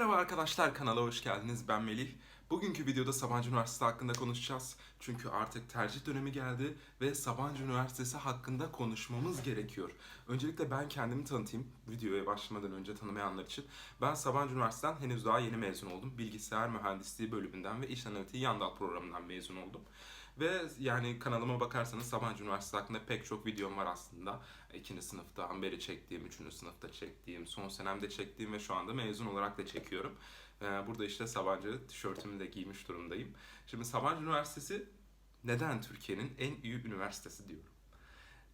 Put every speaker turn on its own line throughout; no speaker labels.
Merhaba arkadaşlar kanala hoş geldiniz. Ben Melih. Bugünkü videoda Sabancı Üniversitesi hakkında konuşacağız. Çünkü artık tercih dönemi geldi ve Sabancı Üniversitesi hakkında konuşmamız gerekiyor. Öncelikle ben kendimi tanıtayım videoya başlamadan önce tanımayanlar için. Ben Sabancı Üniversitesi'den henüz daha yeni mezun oldum. Bilgisayar Mühendisliği bölümünden ve İş Analitiği yan dal programından mezun oldum. Ve yani kanalıma bakarsanız Sabancı Üniversitesi hakkında pek çok videom var aslında. İkinci sınıftan beri çektiğim, üçüncü sınıfta çektiğim, son senemde çektiğim ve şu anda mezun olarak da çekiyorum. Ee, Burada işte Sabancı tişörtümü de giymiş durumdayım. Şimdi Sabancı Üniversitesi neden Türkiye'nin en iyi üniversitesi diyorum.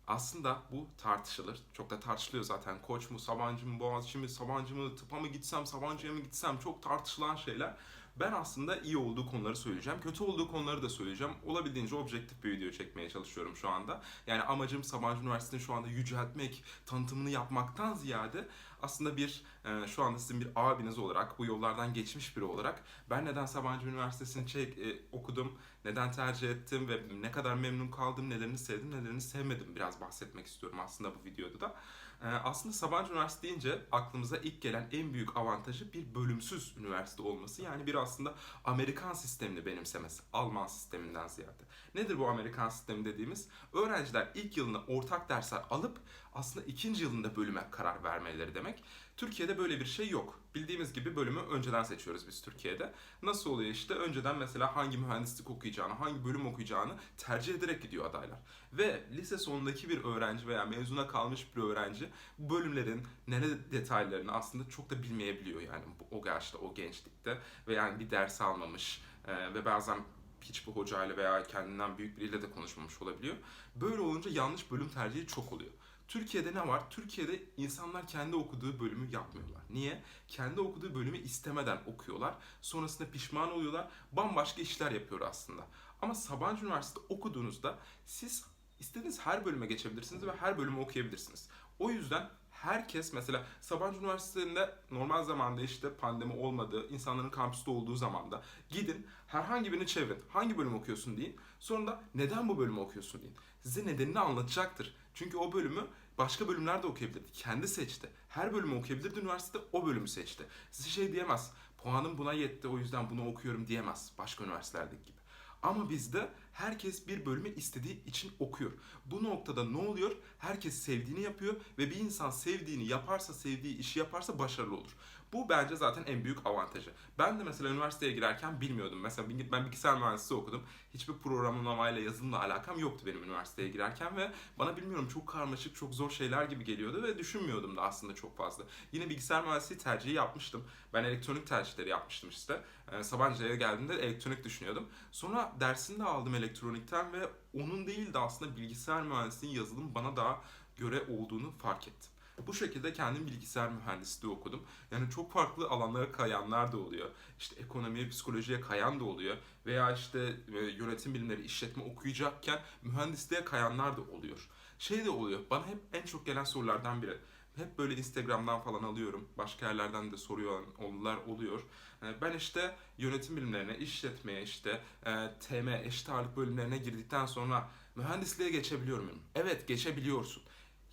Aslında bu tartışılır. Çok da tartışılıyor zaten. Koç mu, Sabancı mı, Boğaziçi mi, Sabancı mı, tıpa mı gitsem, Sabancı'ya mı gitsem çok tartışılan şeyler. Ben aslında iyi olduğu konuları söyleyeceğim. Kötü olduğu konuları da söyleyeceğim. Olabildiğince objektif bir video çekmeye çalışıyorum şu anda. Yani amacım Sabancı Üniversitesi'ni şu anda yüceltmek, tanıtımını yapmaktan ziyade aslında bir e, şu anda sizin bir abiniz olarak, bu yollardan geçmiş biri olarak ben neden Sabancı Üniversitesi'ni çek, e, okudum, neden tercih ettim ve ne kadar memnun kaldım, nelerini sevdim, nelerini sevmedim biraz bahsetmek istiyorum aslında bu videoda da. E, aslında Sabancı Üniversitesi deyince aklımıza ilk gelen en büyük avantajı bir bölümsüz üniversite olması. Yani bir aslında Amerikan sistemini benimsemesi, Alman sisteminden ziyade. Nedir bu Amerikan sistemi dediğimiz? Öğrenciler ilk yılını ortak dersler alıp aslında ikinci yılında bölüme karar vermeleri demek. Türkiye'de böyle bir şey yok. Bildiğimiz gibi bölümü önceden seçiyoruz biz Türkiye'de. Nasıl oluyor işte? Önceden mesela hangi mühendislik okuyacağını, hangi bölüm okuyacağını tercih ederek gidiyor adaylar. Ve lise sonundaki bir öğrenci veya mezuna kalmış bir öğrenci bu bölümlerin nere detaylarını aslında çok da bilmeyebiliyor yani o yaşta, o gençlikte. Ve yani bir ders almamış e, ve bazen hiçbir hocayla veya kendinden büyük biriyle de konuşmamış olabiliyor. Böyle olunca yanlış bölüm tercihi çok oluyor. Türkiye'de ne var? Türkiye'de insanlar kendi okuduğu bölümü yapmıyorlar. Niye? Kendi okuduğu bölümü istemeden okuyorlar. Sonrasında pişman oluyorlar. Bambaşka işler yapıyor aslında. Ama Sabancı Üniversitesi'de okuduğunuzda siz istediğiniz her bölüme geçebilirsiniz ve her bölümü okuyabilirsiniz. O yüzden herkes mesela Sabancı Üniversitesi'nde normal zamanda işte pandemi olmadığı, insanların kampüste olduğu zamanda gidin herhangi birini çevirin. Hangi bölüm okuyorsun deyin. Sonra da neden bu bölümü okuyorsun deyin. Size nedenini anlatacaktır. Çünkü o bölümü başka bölümler de okuyabilirdi. Kendi seçti. Her bölümü okuyabilirdi. Üniversitede o bölümü seçti. Size şey diyemez. Puanım buna yetti o yüzden bunu okuyorum diyemez. Başka üniversitelerdeki gibi. Ama bizde herkes bir bölümü istediği için okuyor. Bu noktada ne oluyor? Herkes sevdiğini yapıyor ve bir insan sevdiğini yaparsa, sevdiği işi yaparsa başarılı olur. Bu bence zaten en büyük avantajı. Ben de mesela üniversiteye girerken bilmiyordum. Mesela ben bilgisayar mühendisliği okudum. Hiçbir programlamayla, yazılımla alakam yoktu benim üniversiteye girerken ve bana bilmiyorum çok karmaşık, çok zor şeyler gibi geliyordu ve düşünmüyordum da aslında çok fazla. Yine bilgisayar mühendisliği tercihi yapmıştım. Ben elektronik tercihleri yapmıştım işte. Ee, Sabancı'ya geldiğimde elektronik düşünüyordum. Sonra dersini de aldım elektronikten ve onun değil de aslında bilgisayar mühendisliğinin yazılım bana daha göre olduğunu fark ettim. Bu şekilde kendim bilgisayar mühendisliği okudum. Yani çok farklı alanlara kayanlar da oluyor. İşte ekonomiye, psikolojiye kayan da oluyor. Veya işte e, yönetim bilimleri, işletme okuyacakken mühendisliğe kayanlar da oluyor. Şey de oluyor, bana hep en çok gelen sorulardan biri. Hep böyle Instagram'dan falan alıyorum. Başka yerlerden de soruyor onlar oluyor. E, Ben işte yönetim bilimlerine, işletmeye işte e, TM, eşit ağırlık bölümlerine girdikten sonra mühendisliğe geçebiliyor muyum? Evet geçebiliyorsun.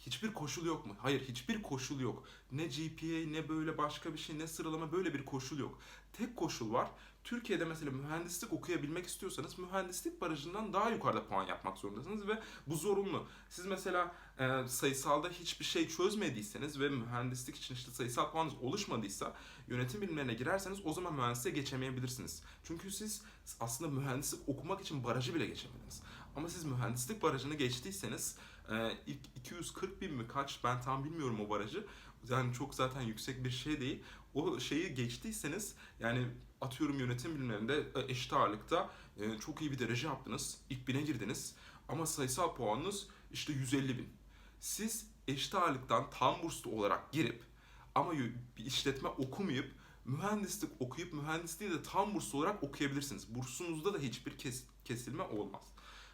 Hiçbir koşul yok mu? Hayır, hiçbir koşul yok. Ne GPA, ne böyle başka bir şey, ne sıralama böyle bir koşul yok. Tek koşul var. Türkiye'de mesela mühendislik okuyabilmek istiyorsanız mühendislik barajından daha yukarıda puan yapmak zorundasınız ve bu zorunlu. Siz mesela e, sayısalda hiçbir şey çözmediyseniz ve mühendislik için işte sayısal puanınız oluşmadıysa yönetim bilimlerine girerseniz o zaman mühendisliğe geçemeyebilirsiniz. Çünkü siz aslında mühendislik okumak için barajı bile geçemediniz. Ama siz mühendislik barajını geçtiyseniz e, ilk 240 bin mi kaç ben tam bilmiyorum o barajı. Yani çok zaten yüksek bir şey değil. O şeyi geçtiyseniz yani atıyorum yönetim bilimlerinde e, eşit ağırlıkta e, çok iyi bir derece yaptınız. İlk bine girdiniz. Ama sayısal puanınız işte 150 bin. Siz eşit ağırlıktan tam burslu olarak girip ama bir işletme okumayıp mühendislik okuyup mühendisliği de tam burslu olarak okuyabilirsiniz. Bursunuzda da hiçbir kes- kesilme olmaz.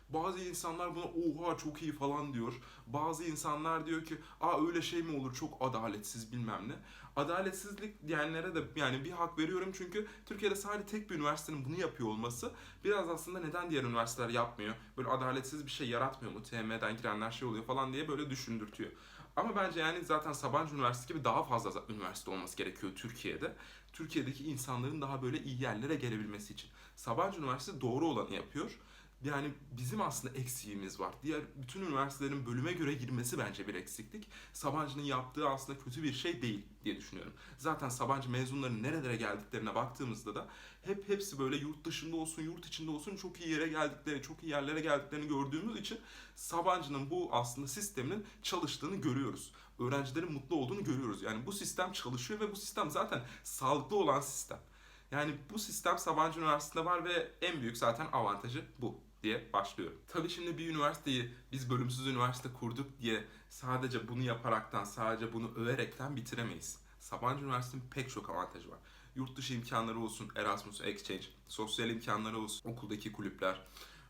Bazı insanlar buna oha çok iyi falan diyor. Bazı insanlar diyor ki aa öyle şey mi olur çok adaletsiz bilmem ne. Adaletsizlik diyenlere de yani bir hak veriyorum çünkü Türkiye'de sadece tek bir üniversitenin bunu yapıyor olması biraz aslında neden diğer üniversiteler yapmıyor? Böyle adaletsiz bir şey yaratmıyor mu? TM'den girenler şey oluyor falan diye böyle düşündürtüyor. Ama bence yani zaten Sabancı Üniversitesi gibi daha fazla üniversite olması gerekiyor Türkiye'de. Türkiye'deki insanların daha böyle iyi yerlere gelebilmesi için. Sabancı Üniversitesi doğru olanı yapıyor. Yani bizim aslında eksiğimiz var. Diğer bütün üniversitelerin bölüme göre girmesi bence bir eksiklik. Sabancı'nın yaptığı aslında kötü bir şey değil diye düşünüyorum. Zaten Sabancı mezunlarının nerelere geldiklerine baktığımızda da hep hepsi böyle yurt dışında olsun, yurt içinde olsun çok iyi yere geldikleri, çok iyi yerlere geldiklerini gördüğümüz için Sabancı'nın bu aslında sisteminin çalıştığını görüyoruz. Öğrencilerin mutlu olduğunu görüyoruz. Yani bu sistem çalışıyor ve bu sistem zaten sağlıklı olan sistem. Yani bu sistem Sabancı Üniversitesi'nde var ve en büyük zaten avantajı bu diye başlıyorum. Tabii şimdi bir üniversiteyi biz bölümsüz üniversite kurduk diye sadece bunu yaparaktan, sadece bunu överekten bitiremeyiz. Sabancı Üniversitesi'nin pek çok avantajı var. Yurt dışı imkanları olsun, Erasmus Exchange, sosyal imkanları olsun, okuldaki kulüpler.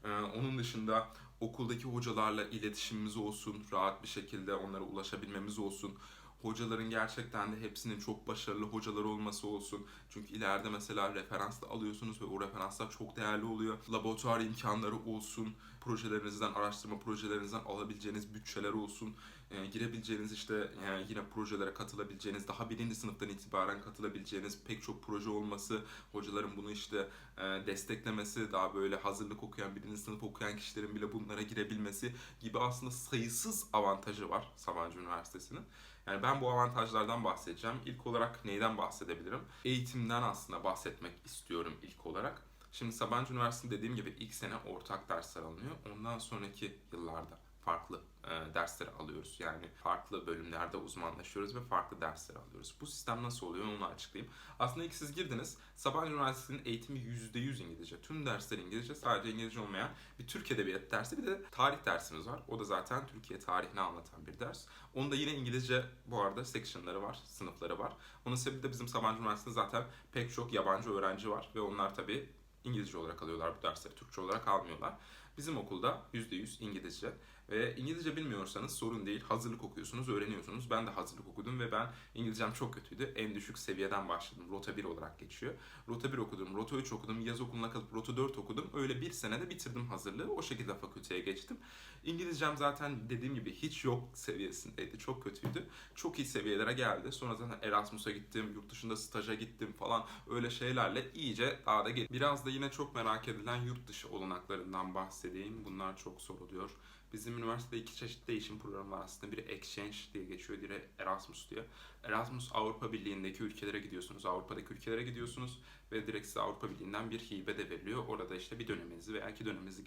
Ee, onun dışında okuldaki hocalarla iletişimimiz olsun, rahat bir şekilde onlara ulaşabilmemiz olsun. Hocaların gerçekten de hepsinin çok başarılı hocalar olması olsun. Çünkü ileride mesela referans da alıyorsunuz ve o referanslar çok değerli oluyor. Laboratuvar imkanları olsun, projelerinizden, araştırma projelerinizden alabileceğiniz bütçeler olsun. E, girebileceğiniz işte yani yine projelere katılabileceğiniz, daha birinci sınıftan itibaren katılabileceğiniz pek çok proje olması, hocaların bunu işte e, desteklemesi, daha böyle hazırlık okuyan, birinci sınıf okuyan kişilerin bile bunlara girebilmesi gibi aslında sayısız avantajı var Sabancı Üniversitesi'nin. Yani ben bu avantajlardan bahsedeceğim. İlk olarak neyden bahsedebilirim? Eğitimden aslında bahsetmek istiyorum ilk olarak. Şimdi Sabancı Üniversitesi dediğim gibi ilk sene ortak dersler alınıyor. Ondan sonraki yıllarda farklı e, dersleri alıyoruz. Yani farklı bölümlerde uzmanlaşıyoruz ve farklı dersler alıyoruz. Bu sistem nasıl oluyor onu açıklayayım. Aslında ilk siz girdiniz. Sabancı Üniversitesi'nin eğitimi %100 İngilizce. Tüm dersler İngilizce. Sadece İngilizce olmayan bir Türk Edebiyatı dersi bir de tarih dersimiz var. O da zaten Türkiye tarihini anlatan bir ders. Onun da yine İngilizce bu arada sectionları var, sınıfları var. Onun sebebi de bizim Sabancı Üniversitesi'nde zaten pek çok yabancı öğrenci var ve onlar tabii İngilizce olarak alıyorlar bu dersleri, Türkçe olarak almıyorlar. Bizim okulda %100 İngilizce ve İngilizce bilmiyorsanız sorun değil. Hazırlık okuyorsunuz, öğreniyorsunuz. Ben de hazırlık okudum ve ben İngilizcem çok kötüydü. En düşük seviyeden başladım. Rota 1 olarak geçiyor. Rota 1 okudum, Rota 3 okudum, yaz okuluna kalıp Rota 4 okudum. Öyle bir senede bitirdim hazırlığı. O şekilde fakülteye geçtim. İngilizcem zaten dediğim gibi hiç yok seviyesindeydi. Çok kötüydü. Çok iyi seviyelere geldi. Sonra zaten Erasmus'a gittim, yurt dışında staja gittim falan. Öyle şeylerle iyice daha da geldim. Biraz da yine çok merak edilen yurt dışı olanaklarından bahsedeyim. Bunlar çok soruluyor. Bizim üniversitede iki çeşit değişim programı var aslında. Biri Exchange diye geçiyor, diğeri Erasmus diye. Erasmus Avrupa Birliği'ndeki ülkelere gidiyorsunuz, Avrupa'daki ülkelere gidiyorsunuz ve direkt size Avrupa Birliği'nden bir hibe de veriliyor. Orada işte bir döneminizi veya iki döneminizi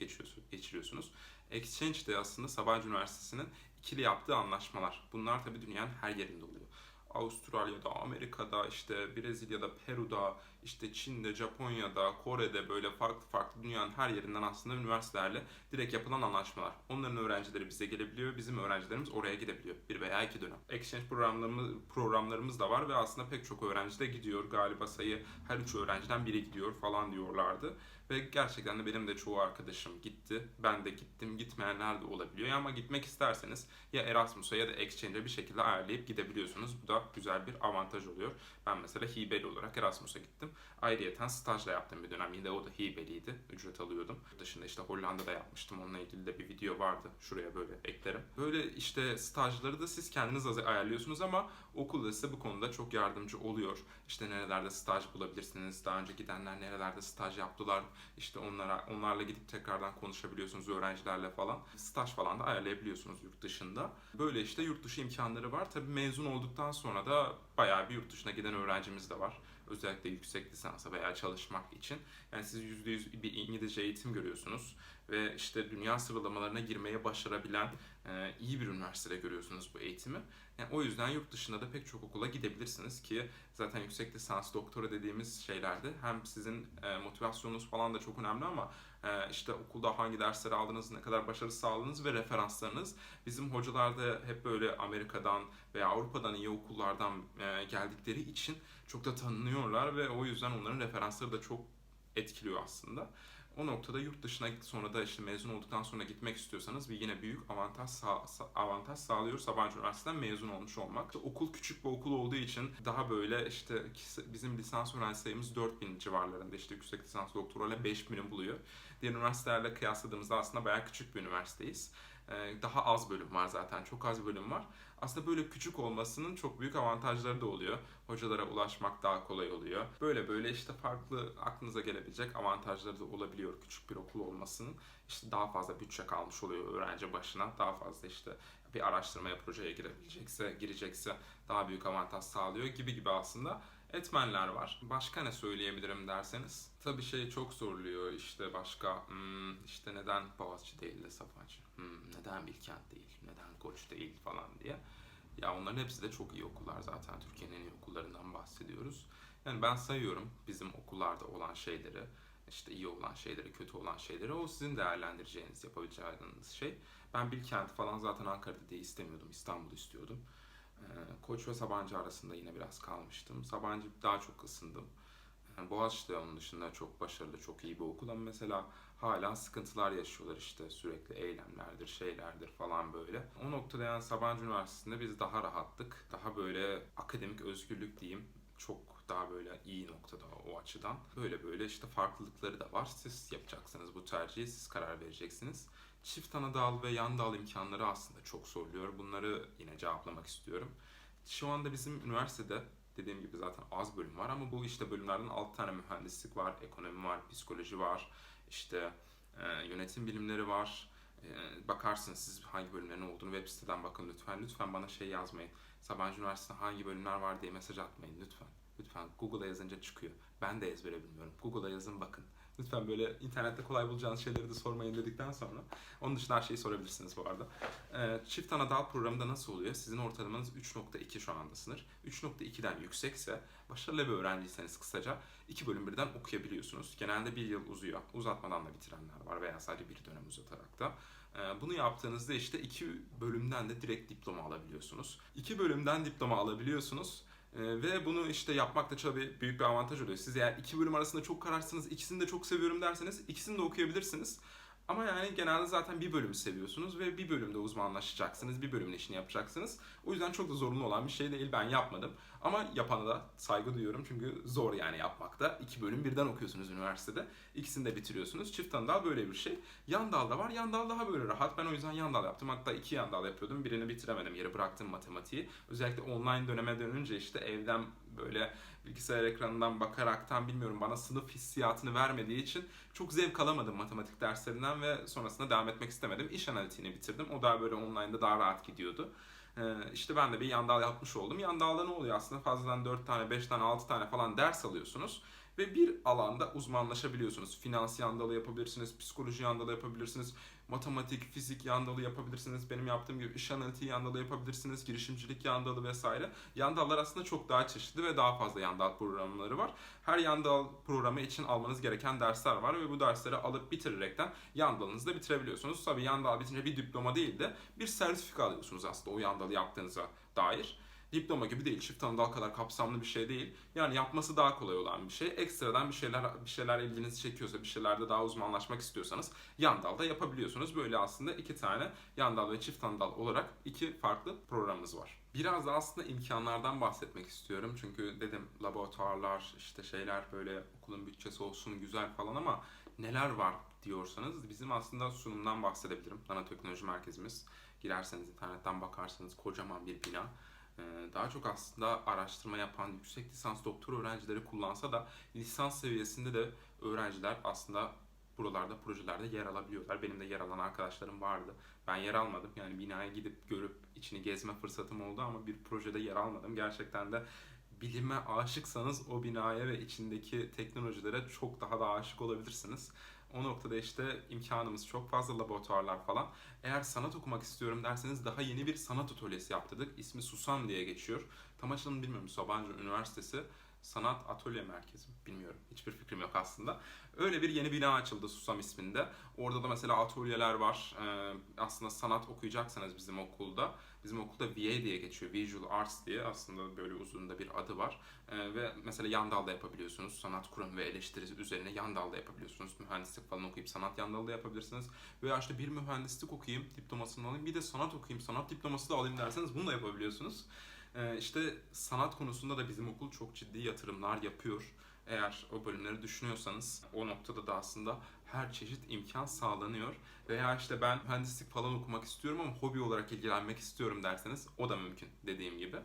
geçiriyorsunuz. Exchange de aslında Sabancı Üniversitesi'nin ikili yaptığı anlaşmalar. Bunlar tabii dünyanın her yerinde oluyor. Avustralya'da, Amerika'da, işte Brezilya'da, Peru'da, işte Çin'de, Japonya'da, Kore'de böyle farklı farklı dünyanın her yerinden aslında üniversitelerle direkt yapılan anlaşmalar. Onların öğrencileri bize gelebiliyor, bizim öğrencilerimiz oraya gidebiliyor. Bir veya iki dönem. Exchange programlarımız, programlarımız da var ve aslında pek çok öğrenci de gidiyor. Galiba sayı her üç öğrenciden biri gidiyor falan diyorlardı. Ve gerçekten de benim de çoğu arkadaşım gitti. Ben de gittim. Gitmeyenler de olabiliyor. Ama gitmek isterseniz ya Erasmus'a ya da Exchange'e bir şekilde ayarlayıp gidebiliyorsunuz. Bu da güzel bir avantaj oluyor. Ben mesela hibeli olarak Erasmus'a gittim. Ayrıyeten stajla yaptım bir dönem. Yine o da hibeliydi. Ücret alıyordum. Dışında işte Hollanda'da yapmıştım. Onunla ilgili de bir video vardı. Şuraya böyle eklerim. Böyle işte stajları da siz kendiniz ayarlıyorsunuz ama okul da size bu konuda çok yardımcı oluyor. İşte nerelerde staj bulabilirsiniz. Daha önce gidenler nerelerde staj yaptılar. İşte onlara onlarla gidip tekrardan konuşabiliyorsunuz öğrencilerle falan. Staj falan da ayarlayabiliyorsunuz yurt dışında. Böyle işte yurt dışı imkanları var. Tabii mezun olduktan sonra da bayağı bir yurt dışına giden öğrencimiz de var. Özellikle yüksek lisansa veya çalışmak için. Yani siz %100 bir İngilizce eğitim görüyorsunuz ve işte dünya sıralamalarına girmeye başarabilen e, iyi bir üniversitede görüyorsunuz bu eğitimi. Yani o yüzden yurt dışında da pek çok okula gidebilirsiniz ki zaten yüksek lisans, doktora dediğimiz şeylerde hem sizin e, motivasyonunuz falan da çok önemli ama e, işte okulda hangi dersleri aldınız, ne kadar başarı sağladınız ve referanslarınız. Bizim hocalar da hep böyle Amerika'dan veya Avrupa'dan iyi okullardan e, geldikleri için çok da tanınıyorlar ve o yüzden onların referansları da çok etkiliyor aslında. O noktada yurt dışına sonra da işte mezun olduktan sonra gitmek istiyorsanız bir yine büyük avantaj sağ, avantaj sağlıyor Sabancı Üniversitesi'nden mezun olmuş olmak. İşte okul küçük bir okul olduğu için daha böyle işte bizim lisans öğrenci sayımız 4000 civarlarında işte yüksek lisans doktorayla 5000'i buluyor. Diğer üniversitelerle kıyasladığımızda aslında bayağı küçük bir üniversiteyiz. Ee, daha az bölüm var zaten. Çok az bölüm var. Aslında böyle küçük olmasının çok büyük avantajları da oluyor. Hocalara ulaşmak daha kolay oluyor. Böyle böyle işte farklı aklınıza gelebilecek avantajları da olabiliyor küçük bir okul olmasının. İşte daha fazla bütçe kalmış oluyor öğrenci başına. Daha fazla işte bir araştırmaya, projeye girebilecekse, girecekse daha büyük avantaj sağlıyor gibi gibi aslında etmenler var. Başka ne söyleyebilirim derseniz? Tabii şey çok soruluyor işte başka hmm, işte neden Boğaziçi değil de Sabancı? Hmm, neden Bilkent değil? Neden Koç değil falan diye. Ya onların hepsi de çok iyi okullar zaten. Türkiye'nin en iyi okullarından bahsediyoruz. Yani ben sayıyorum bizim okullarda olan şeyleri, işte iyi olan şeyleri, kötü olan şeyleri. O sizin değerlendireceğiniz, yapabileceğiniz şey. Ben Bilkent falan zaten Ankara'da diye istemiyordum. İstanbul'u istiyordum. Ee, Koç ve Sabancı arasında yine biraz kalmıştım. Sabancı daha çok ısındım. Yani Boğaziçi onun dışında çok başarılı, çok iyi bir okul ama mesela hala sıkıntılar yaşıyorlar işte sürekli eylemlerdir, şeylerdir falan böyle. O noktada yani Sabancı Üniversitesi'nde biz daha rahattık. Daha böyle akademik özgürlük diyeyim. Çok daha böyle iyi noktada o açıdan. Böyle böyle işte farklılıkları da var. Siz yapacaksınız bu tercihi, siz karar vereceksiniz. Çift ana dal ve yan dal imkanları aslında çok soruluyor. Bunları yine cevaplamak istiyorum. Şu anda bizim üniversitede dediğim gibi zaten az bölüm var ama bu işte bölümlerden 6 tane mühendislik var, ekonomi var, psikoloji var, işte e, yönetim bilimleri var. E, bakarsınız siz hangi bölümlerin olduğunu web siteden bakın lütfen. Lütfen bana şey yazmayın. Sabancı Üniversitesi'nde hangi bölümler var diye mesaj atmayın lütfen. Lütfen Google'a yazınca çıkıyor. Ben de ezbere bilmiyorum. Google'a yazın bakın. Lütfen böyle internette kolay bulacağınız şeyleri de sormayın dedikten sonra. Onun dışında her şeyi sorabilirsiniz bu arada. Ee, çift ana dal programında nasıl oluyor? Sizin ortalamanız 3.2 şu anda sınır. 3.2'den yüksekse, başarılı bir öğrenciyseniz kısaca iki bölüm birden okuyabiliyorsunuz. Genelde bir yıl uzuyor. Uzatmadan da bitirenler var veya sadece bir dönem uzatarak da. Ee, Bunu yaptığınızda işte iki bölümden de direkt diploma alabiliyorsunuz. İki bölümden diploma alabiliyorsunuz. Ee, ve bunu işte yapmak da tabii büyük bir avantaj oluyor. Siz eğer iki bölüm arasında çok kararsınız, ikisini de çok seviyorum derseniz ikisini de okuyabilirsiniz. Ama yani genelde zaten bir bölümü seviyorsunuz ve bir bölümde uzmanlaşacaksınız, bir bölümün işini yapacaksınız. O yüzden çok da zorunlu olan bir şey değil. Ben yapmadım. Ama yapana da saygı duyuyorum çünkü zor yani yapmakta. İki bölüm birden okuyorsunuz üniversitede. İkisini de bitiriyorsunuz. Çift dal böyle bir şey. Yan dal da var. Yan dal daha böyle rahat. Ben o yüzden yan dal yaptım. Hatta iki yan dal yapıyordum. Birini bitiremedim. Yere bıraktım matematiği. Özellikle online döneme dönünce işte evden böyle bilgisayar ekranından bakaraktan bilmiyorum bana sınıf hissiyatını vermediği için çok zevk alamadım matematik derslerinden ve sonrasında devam etmek istemedim. İş analitiğini bitirdim. O daha böyle online'da daha rahat gidiyordu. Ee, işte ben de bir yandal yapmış oldum. Yandalda ne oluyor aslında? Fazladan 4 tane, 5 tane, 6 tane falan ders alıyorsunuz ve bir alanda uzmanlaşabiliyorsunuz. Finans yandalı yapabilirsiniz, psikoloji yandalı yapabilirsiniz, matematik, fizik yandalı yapabilirsiniz. Benim yaptığım gibi iş analitiği yandalı yapabilirsiniz, girişimcilik yandalı vesaire. Yandallar aslında çok daha çeşitli ve daha fazla yandal programları var. Her yandal programı için almanız gereken dersler var ve bu dersleri alıp bitirerekten yandalınızı da bitirebiliyorsunuz. Tabii yandal bitince bir diploma değil de bir sertifika alıyorsunuz aslında o yandalı yaptığınıza dair diploma gibi değil. Çift tanı dal kadar kapsamlı bir şey değil. Yani yapması daha kolay olan bir şey. Ekstradan bir şeyler bir şeyler ilginizi çekiyorsa, bir şeylerde daha uzmanlaşmak istiyorsanız yan dalda yapabiliyorsunuz. Böyle aslında iki tane yan dal ve çift tanı dal olarak iki farklı programımız var. Biraz da aslında imkanlardan bahsetmek istiyorum. Çünkü dedim laboratuvarlar, işte şeyler böyle okulun bütçesi olsun güzel falan ama neler var diyorsanız bizim aslında sunumdan bahsedebilirim. Nanoteknoloji merkezimiz. Girerseniz internetten bakarsanız kocaman bir bina. Ee, daha çok aslında araştırma yapan yüksek lisans doktor öğrencileri kullansa da lisans seviyesinde de öğrenciler aslında buralarda projelerde yer alabiliyorlar. Benim de yer alan arkadaşlarım vardı. Ben yer almadım. Yani binaya gidip görüp içini gezme fırsatım oldu ama bir projede yer almadım. Gerçekten de bilime aşıksanız o binaya ve içindeki teknolojilere çok daha da aşık olabilirsiniz. O noktada işte imkanımız çok fazla laboratuvarlar falan. Eğer sanat okumak istiyorum derseniz daha yeni bir sanat atölyesi yaptırdık. İsmi Susam diye geçiyor. Tam açılımını bilmiyorum. Sabancı Üniversitesi Sanat Atölye Merkezi. Bilmiyorum. Hiçbir fikrim yok aslında. Öyle bir yeni bina açıldı Susam isminde. Orada da mesela atölyeler var. Ee, aslında sanat okuyacaksanız bizim okulda. Bizim okulda VA diye geçiyor. Visual Arts diye aslında böyle uzun da bir adı var. Ee, ve mesela yan dalda yapabiliyorsunuz. Sanat kuramı ve eleştirisi üzerine yan dalda yapabiliyorsunuz. Mühendislik falan okuyup sanat yan dalda yapabilirsiniz. Veya işte bir mühendislik okuyayım, diplomasını alayım. Bir de sanat okuyayım, sanat diploması da alayım derseniz bunu da yapabiliyorsunuz. Ee, işte sanat konusunda da bizim okul çok ciddi yatırımlar yapıyor. Eğer o bölümleri düşünüyorsanız o noktada da aslında her çeşit imkan sağlanıyor. Veya işte ben mühendislik falan okumak istiyorum ama hobi olarak ilgilenmek istiyorum derseniz o da mümkün dediğim gibi.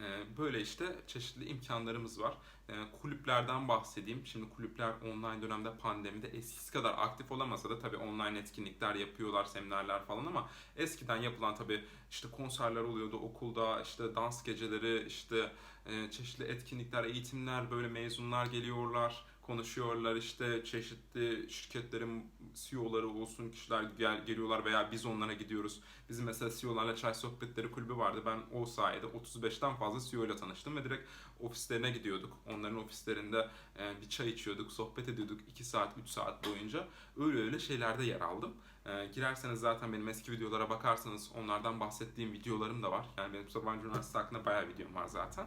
Ee, Böyle işte çeşitli imkanlarımız var. Ee, Kulüplerden bahsedeyim. Şimdi kulüpler online dönemde pandemide eskisi kadar aktif olamasa da tabii online etkinlikler yapıyorlar, seminerler falan ama eskiden yapılan tabii işte konserler oluyordu okulda, işte dans geceleri, işte e, çeşitli etkinlikler, eğitimler, böyle mezunlar geliyorlar, konuşuyorlar işte çeşitli şirketlerin CEO'ları olsun kişiler gel, geliyorlar veya biz onlara gidiyoruz. Bizim mesela CEO'larla çay sohbetleri kulübü vardı. Ben o sayede 35'ten fazla CEO ile tanıştım ve direkt ofislerine gidiyorduk. Onların ofislerinde e, bir çay içiyorduk, sohbet ediyorduk 2 saat, 3 saat boyunca. Öyle öyle şeylerde yer aldım. E, girerseniz zaten benim eski videolara bakarsanız onlardan bahsettiğim videolarım da var. Yani benim Sabancı Üniversitesi hakkında bayağı videom var zaten.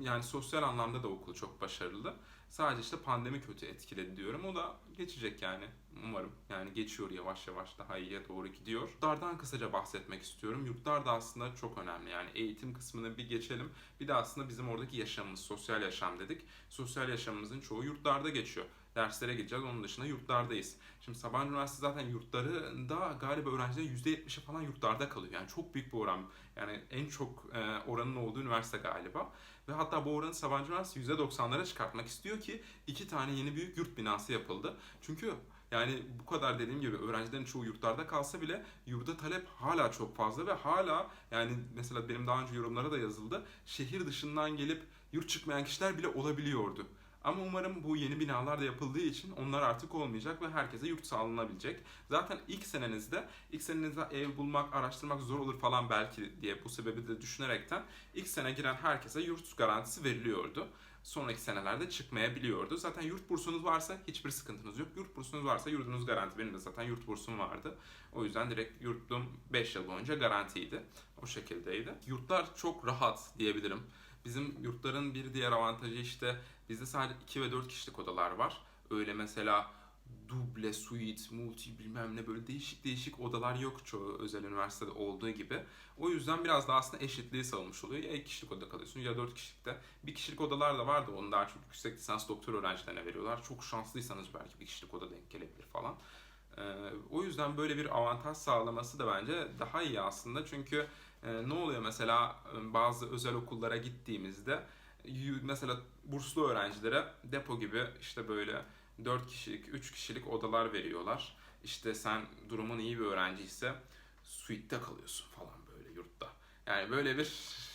Yani sosyal anlamda da okul çok başarılı. Sadece işte pandemi kötü etkiledi diyorum. O da geçecek yani umarım. Yani geçiyor yavaş yavaş daha iyiye doğru gidiyor. Yurtlardan kısaca bahsetmek istiyorum. Yurtlar da aslında çok önemli. Yani eğitim kısmını bir geçelim. Bir de aslında bizim oradaki yaşamımız, sosyal yaşam dedik. Sosyal yaşamımızın çoğu yurtlarda geçiyor. Derslere gideceğiz. Onun dışında yurtlardayız. Şimdi Sabancı Üniversitesi zaten yurtlarında galiba öğrencilerin %70'i falan yurtlarda kalıyor. Yani çok büyük bir oran. Yani en çok e, oranın olduğu üniversite galiba. Ve hatta bu oranı Sabancı Üniversitesi %90'lara çıkartmak istiyor ki iki tane yeni büyük yurt binası yapıldı. Çünkü yani bu kadar dediğim gibi öğrencilerin çoğu yurtlarda kalsa bile yurda talep hala çok fazla ve hala yani mesela benim daha önce yorumlara da yazıldı. Şehir dışından gelip yurt çıkmayan kişiler bile olabiliyordu. Ama umarım bu yeni binalar da yapıldığı için onlar artık olmayacak ve herkese yurt sağlanabilecek. Zaten ilk senenizde, ilk senenizde ev bulmak, araştırmak zor olur falan belki diye bu sebebi de düşünerekten ilk sene giren herkese yurt garantisi veriliyordu. Sonraki senelerde çıkmayabiliyordu. Zaten yurt bursunuz varsa hiçbir sıkıntınız yok. Yurt bursunuz varsa yurdunuz garanti. Benim de zaten yurt bursum vardı. O yüzden direkt yurtum 5 yıl boyunca garantiydi. O şekildeydi. Yurtlar çok rahat diyebilirim. Bizim yurtların bir diğer avantajı işte bizde sadece 2 ve 4 kişilik odalar var. Öyle mesela duble, suite, multi bilmem ne böyle değişik değişik odalar yok çoğu özel üniversitede olduğu gibi. O yüzden biraz da aslında eşitliği savunmuş oluyor. Ya 2 kişilik odada kalıyorsun ya 4 kişilikte. Bir kişilik odalar da vardı. Onu daha çok yüksek lisans doktor öğrencilerine veriyorlar. Çok şanslıysanız belki bir kişilik oda denk gelebilir falan. Ee, o yüzden böyle bir avantaj sağlaması da bence daha iyi aslında. Çünkü e, ne oluyor mesela e, bazı özel okullara gittiğimizde mesela burslu öğrencilere depo gibi işte böyle 4 kişilik, 3 kişilik odalar veriyorlar. İşte sen durumun iyi bir öğrenciyse suite'te kalıyorsun falan böyle yurtta. Yani böyle bir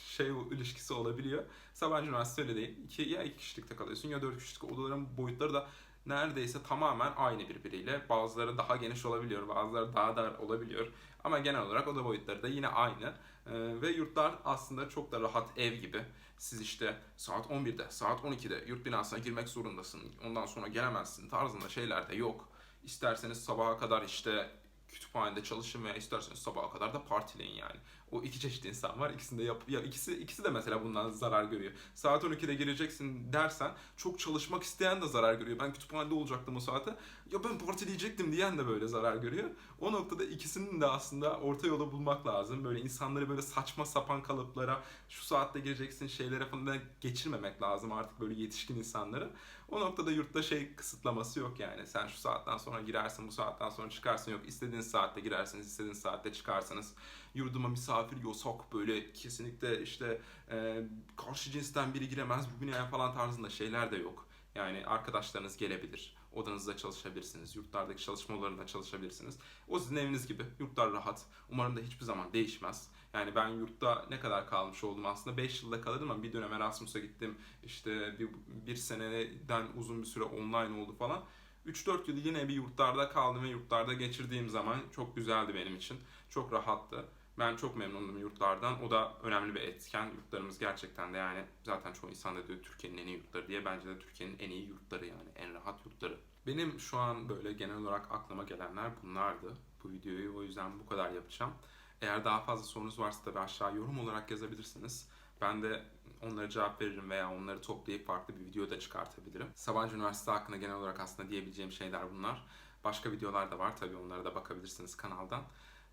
şey ilişkisi olabiliyor. Sabancı Üniversitesi öyle değil. İki, ya 2 kişilikte kalıyorsun ya 4 kişilik odaların boyutları da neredeyse tamamen aynı birbiriyle. Bazıları daha geniş olabiliyor, bazıları daha dar olabiliyor. Ama genel olarak oda boyutları da yine aynı. Ee, ve yurtlar aslında çok da rahat ev gibi. Siz işte saat 11'de, saat 12'de yurt binasına girmek zorundasın. Ondan sonra gelemezsin tarzında şeyler de yok. İsterseniz sabaha kadar işte kütüphanede çalışın veya isterseniz sabaha kadar da partileyin yani. O iki çeşit insan var. İkisini de yap ya ikisi ikisi de mesela bundan zarar görüyor. Saat 12'de gireceksin dersen çok çalışmak isteyen de zarar görüyor. Ben kütüphanede olacaktım o saate. Ya ben partileyecektim diyen de böyle zarar görüyor. O noktada ikisinin de aslında orta yolu bulmak lazım. Böyle insanları böyle saçma sapan kalıplara şu saatte gireceksin şeylere falan geçirmemek lazım artık böyle yetişkin insanları. O noktada yurtta şey kısıtlaması yok yani. Sen şu saatten sonra girersin, bu saatten sonra çıkarsın. Yok istediğiniz saatte girersiniz, istediğiniz saatte çıkarsınız. Yurduma misafir yasak böyle kesinlikle işte e, karşı cinsten biri giremez bu binaya falan tarzında şeyler de yok. Yani arkadaşlarınız gelebilir. Odanızda çalışabilirsiniz. Yurtlardaki çalışmalarında çalışabilirsiniz. O sizin eviniz gibi. Yurtlar rahat. Umarım da hiçbir zaman değişmez. Yani ben yurtta ne kadar kalmış oldum aslında 5 yılda kalırdım ama bir dönem Erasmus'a gittim. İşte bir, bir seneden uzun bir süre online oldu falan. 3-4 yıl yine bir yurtlarda kaldım ve yurtlarda geçirdiğim zaman çok güzeldi benim için. Çok rahattı. Ben çok memnundum yurtlardan. O da önemli bir etken. Yurtlarımız gerçekten de yani zaten çoğu insan da diyor Türkiye'nin en iyi yurtları diye. Bence de Türkiye'nin en iyi yurtları yani en rahat yurtları. Benim şu an böyle genel olarak aklıma gelenler bunlardı. Bu videoyu o yüzden bu kadar yapacağım. Eğer daha fazla sorunuz varsa tabii aşağı yorum olarak yazabilirsiniz. Ben de onlara cevap veririm veya onları toplayıp farklı bir video da çıkartabilirim. Sabancı Üniversitesi hakkında genel olarak aslında diyebileceğim şeyler bunlar. Başka videolar da var tabii onlara da bakabilirsiniz kanaldan.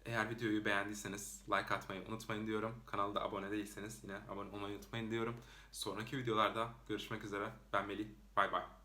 Eğer videoyu beğendiyseniz like atmayı unutmayın diyorum. Kanalda abone değilseniz yine abone olmayı unutmayın diyorum. Sonraki videolarda görüşmek üzere. Ben Melih. Bay bay.